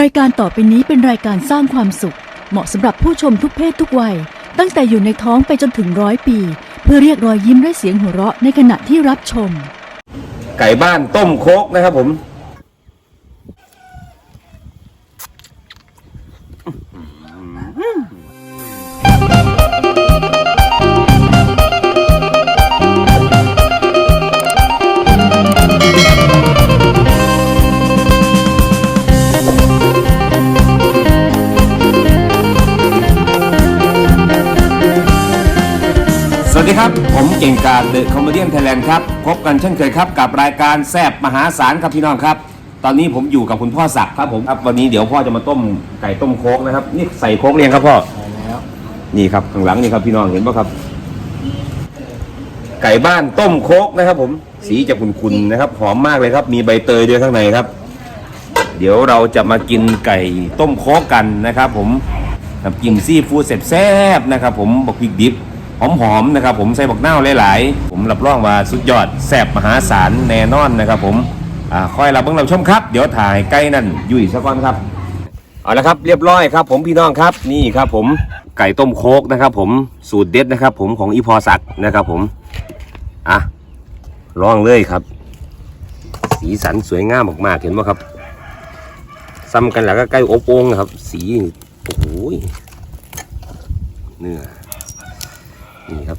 รายการต่อไปนี้เป็นรายการสร้างความสุข เหมาะสำหรับผู้ชมทุกเพศทุกวัย ตั้งแต่อยู่ในท้องไปจนถึงร้อยปี เพื่อเรียกรอยยิ้มและเสียงหัวเราะในขณะที่รับชม ไก่บ้านต้มโคกนะครับผมสวัสดี ครับ ผมเก่งกาจเดอะคอมเมดี้ไทยแลนด์ครับ พบกันเช่นเคยครับกับรายการแซบมหาศาลครับพี่น้องครับ ตอนนี้ผมอยู่กับคุณพ่อศักดิ์ครับผมครับวันนี้เดี๋ยวพ่อจะมาต้มไก่ต้มโคกนะครับ นี่ใส่โคกเรียงครับพ่อนี่ครับข้างหลังนี่ครับพี่น้องเห็นปะครับ ไก่บ้านต้มโคกนะครับ ผมสีจะขุ่นๆนะครับหอมมากเลยครับ มีใบเตยด้วยข้างในครับ เดี๋ยวเราจะมากินไก่ต้มโคกกันนะครับ ผมกับกินซีฟู้ดแซ่บๆนะครับ ผมบอกพริกดิบ หอมๆนะครับผมใส่บักเน่าวหลายๆ ผมรับรองว่าสุดยอดแซ่บมหาศาลแน่นอนนะครับผมอ่าคอยรับเบิ่งรับชมครับ เดี๋ยวถ่ายใกล้นั่นอยู่อีกสักก้อนครับเอาละครับเรียบร้อยครับ ผมพี่น้องครับนี่ครับผมไก่ต้มโคกนะครับ ผมสูตรเด็ดนะครับ ผมของอีพอศักดิ์นะครับ ผมอะลองเลยครับ สีสันสวยงามมากๆเห็นไหมครับซ้ำกันแล้วก็ใกล้อบโอ่งนะครับ สีโอ้โหเนื้อ นี่ครับ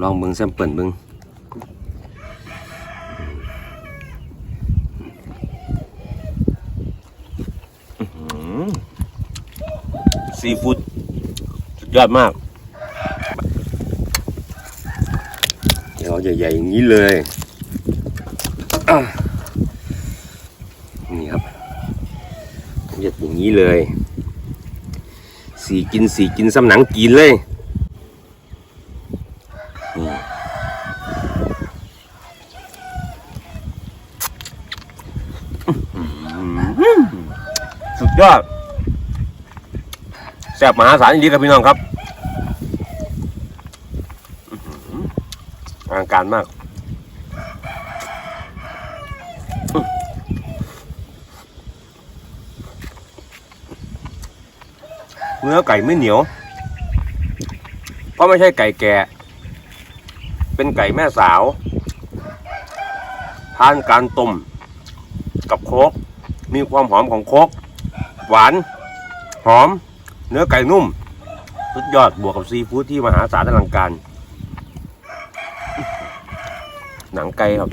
ลองเบิ้งแซมเปิลเบิ้งซีฟู้ดสุดยอดมากเดี๋ยวใหญ่ๆอย่างนี้เลย นี่ครับเรียบอย่างนี้เลย สีกินสีกินสำหนังกินเลยสุดยอดแซ่บมหาศาลจริงๆครับพี่น้องครับอื้อหืออลังการมาก เนื้อไก่ไม่เหนียว เพราะไม่ใช่ไก่แก่ เป็นไก่แม่สาว ทานการต้มกับโคก มีความหอมของโคก หวาน หอม เนื้อไก่นุ่ม สุดยอดบวกกับซีฟู้ดที่มหาศาลอลังการ หนังไก่ครับ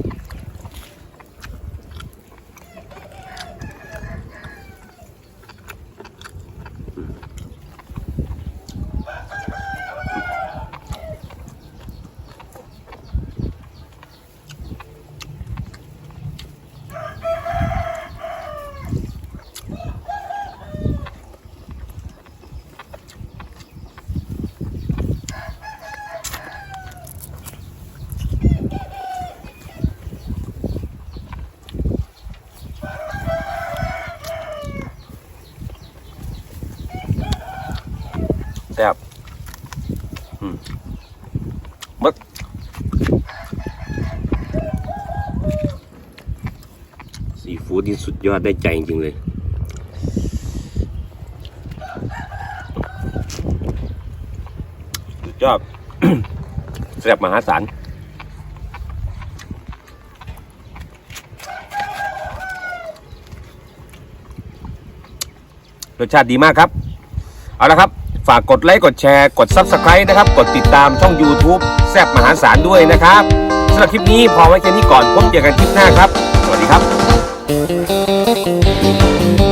แซ่บอืมมึกซีฟู้ดนี่สุดยอดได้ใจจริงเลย สุดยอดแซ่บมหาศาลรสชาติดีมากครับ เอาละครับ ฝากกดไลค์กดแชร์กด Subscribe นะครับ กดติดตามช่อง YouTube แซบมหาสารด้วยนะครับสำหรับคลิปนี้พอไว้แค่นี้ก่อนพบเจอกันคลิปหน้าครับ สวัสดีครับ